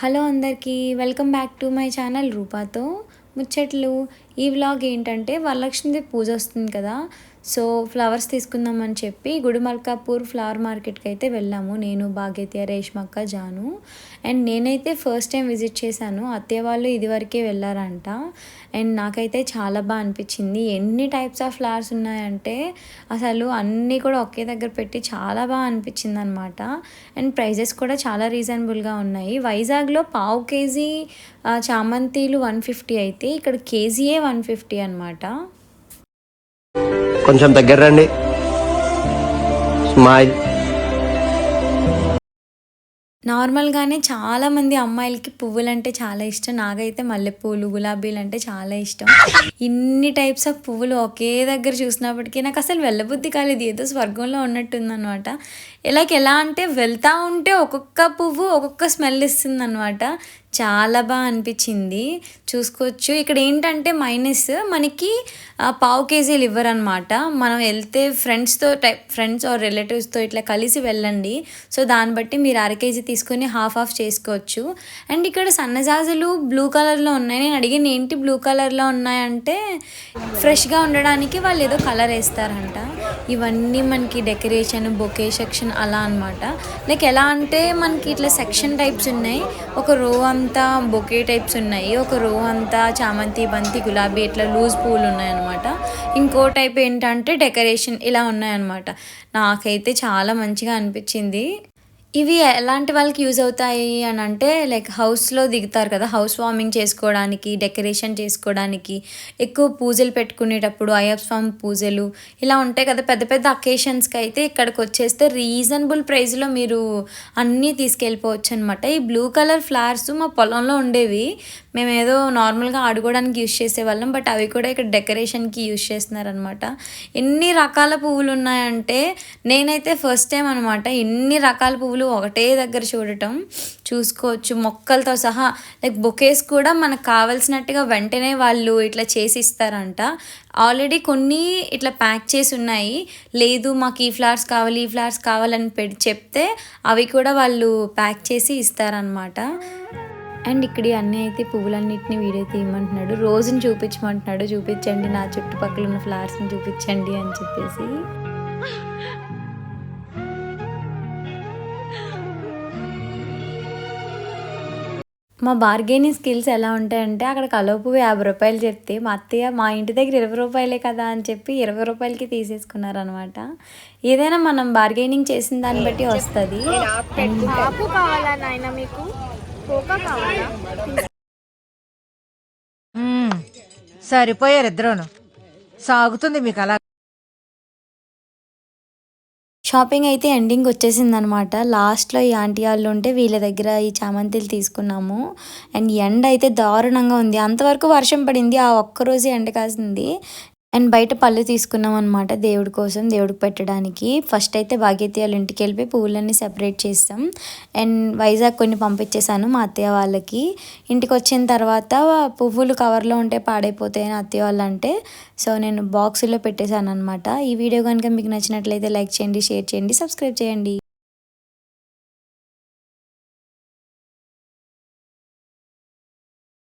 Hello అందరికీ welcome back to my channel రూపాతో. ముచ్చట్లు ఈ వ్లాగ్ ఏంటంటే వరలక్ష్మీదేవి పూజ వస్తుంది కదా. సో ఫ్లవర్స్ తీసుకుందామని చెప్పి గుడిమల్కాపూర్ ఫ్లవర్ మార్కెట్కి అయితే వెళ్ళాము. నేను భాగ్యత్య రేష్మక్క జాను. అండ్ నేనైతే ఫస్ట్ టైం విజిట్ చేశాను. అత్తయ్య వాళ్ళు ఇదివరకే వెళ్ళారంట. అండ్ నాకైతే చాలా బాగా అనిపించింది. ఎన్ని టైప్స్ ఆఫ్ ఫ్లవర్స్ ఉన్నాయంటే అసలు అన్నీ కూడా ఒకే దగ్గర పెట్టి చాలా బాగా అనిపించింది అనమాట అండ్ ప్రైజెస్ కూడా చాలా రీజనబుల్గా ఉన్నాయి. వైజాగ్లో పావు కేజీ చామంతీలు వన్ ఫిఫ్టీ అయితే ఇక్కడ కేజీయే వన్ ఫిఫ్టీ అనమాట కొంచెం దగ్గర రండి స్మైల్. నార్మల్గానే చాలామంది అమ్మాయిలకి పువ్వులు అంటే చాలా ఇష్టం. నాకైతే మల్లెపూలు గులాబీలు అంటే చాలా ఇష్టం. ఇన్ని టైప్స్ ఆఫ్ పువ్వులు ఒకే దగ్గర చూసినప్పటికీ నాకు అసలు వెళ్ళబుద్ధి కాలేదు. ఏదో స్వర్గంలో ఉన్నట్టుందనమాట ఇలాగ ఎలా అంటే వెళ్తా ఉంటే ఒక్కొక్క పువ్వు ఒక్కొక్క స్మెల్ ఇస్తుంది అనమాట చాలా బాగా అనిపించింది. చూసుకోవచ్చు. ఇక్కడ ఏంటంటే మైనస్ మనకి పావు కేజీలు ఇవ్వరనమాట మనం వెళ్తే ఫ్రెండ్స్తో టైప్ ఫ్రెండ్స్ ఆర్ రిలేటివ్స్తో ఇట్లా కలిసి వెళ్ళండి. సో దాన్ని బట్టి మీరు అర కేజీ తీసుకొని హాఫ్ ఆఫ్ చేసుకోవచ్చు. అండ్ ఇక్కడ సన్నజాజులు బ్లూ కలర్లో ఉన్నాయి. నేను అడిగిన ఏంటి బ్లూ కలర్లో ఉన్నాయంటే ఫ్రెష్గా ఉండడానికి వాళ్ళు ఏదో కలర్ వేస్తారంట. ఇవన్నీ మనకి డెకరేషన్ బొకే సెక్షన్ అలా అనమాట లైక్ ఎలా అంటే మనకి ఇట్లా సెక్షన్ టైప్స్ ఉన్నాయి. ఒక రో అంతా బొకే టైప్స్ ఉన్నాయి. ఒక రో అంతా చామంతి బంతి గులాబీ ఇట్లా లూజ్ పూలు ఉన్నాయన్నమాట. ఇంకో టైప్ ఏంటంటే డెకరేషన్ ఇలా ఉన్నాయన్నమాట. నాకైతే చాలా మంచిగా అనిపించింది. ఇవి ఎలాంటి వాళ్ళకి యూజ్ అవుతాయి అని అంటే లైక్ హౌస్లో దిగుతారు కదా హౌస్ వార్మింగ్ చేసుకోవడానికి డెకరేషన్ చేసుకోవడానికి ఎక్కువ పూజలు పెట్టుకునేటప్పుడు అయ్యప్ప స్వామి పూజలు ఇలా ఉంటాయి కదా పెద్ద పెద్ద అకేషన్స్కి అయితే ఇక్కడికి వచ్చేస్తే రీజనబుల్ ప్రైస్లో మీరు అన్నీ తీసుకెళ్ళిపోవచ్చు అనమాట ఈ బ్లూ కలర్ ఫ్లవర్స్ మా పొలంలో ఉండేవి మేము ఏదో నార్మల్గా ఆడుకోవడానికి యూజ్ చేసేవాళ్ళం బట్ అవి కూడా ఇక్కడ డెకరేషన్కి యూజ్ చేస్తున్నారనమాట ఎన్ని రకాల పువ్వులు ఉన్నాయంటే నేనైతే ఫస్ట్ టైం అనమాట ఎన్ని రకాల పువ్వులు ఒకటే దగ్గర చూడటం చూసుకోవచ్చు. మొక్కలతో సహా లైక్ బొకేస్ కూడా మనకు కావాల్సినట్టుగా వెంటనే వాళ్ళు ఇట్లా చేసి ఇస్తారంట ఆల్రెడీ కొన్ని ఇట్లా ప్యాక్ చేసి ఉన్నాయి. లేదు మాకు ఈ ఫ్లవర్స్ కావాలి ఈ ఫ్లవర్స్ కావాలని పెట్టి చెప్తే అవి కూడా వాళ్ళు ప్యాక్ చేసి ఇస్తారనమాట అండ్ ఇక్కడ అన్నీ అయితే పువ్వులన్నింటినీ వీడియో తీయమంటున్నాడు. రోజుని చూపించమంటున్నాడు. చూపించండి నా చుట్టుపక్కల ఉన్న ఫ్లవర్స్ని చూపించండి అని చెప్పేసి. మా బార్గెనింగ్ స్కిల్స్ ఎలా ఉంటాయంటే అక్కడ కలుపు యాభై రూపాయలు చెప్తే మా అత్తయ్య మా ఇంటి దగ్గర ఇరవై రూపాయలే కదా అని చెప్పి ఇరవై రూపాయలకి తీసేసుకున్నారనమాట ఏదైనా మనం బార్గెనింగ్ చేసిన దాన్ని బట్టి వస్తుంది. సరిపోయారు ఇద్దరును. సాగుతుంది మీకు అలా. షాపింగ్ అయితే ఎండింగ్ వచ్చేసింది అనమాట లాస్ట్లో ఈ ఆంటీ వాళ్ళు ఉంటే వీళ్ళ దగ్గర ఈ చామంతిలు తీసుకున్నాము. అండ్ ఎండ అయితే దారుణంగా ఉంది. అంతవరకు వర్షం పడింది. ఆ ఒక్కరోజు ఎండ కాసింది. అండ్ బయట పళ్ళు తీసుకున్నాం అనమాట దేవుడి కోసం దేవుడికి పెట్టడానికి. ఫస్ట్ అయితే భాగ్యతీయాల ఇంటికి వెళ్ళిపోయి పువ్వులన్నీ సెపరేట్ చేస్తాం. అండ్ వైజాగ్ కొన్ని పంపించేశాను మా అత్తయ్య వాళ్ళకి. ఇంటికి వచ్చిన తర్వాత పువ్వులు కవర్లో ఉంటే పాడైపోతాయని అత్తయ్య వాళ్ళు అంటే సో నేను బాక్స్లో పెట్టేశాను అనమాట ఈ వీడియో కనుక మీకు నచ్చినట్లయితే లైక్ చేయండి షేర్ చేయండి సబ్స్క్రైబ్ చేయండి.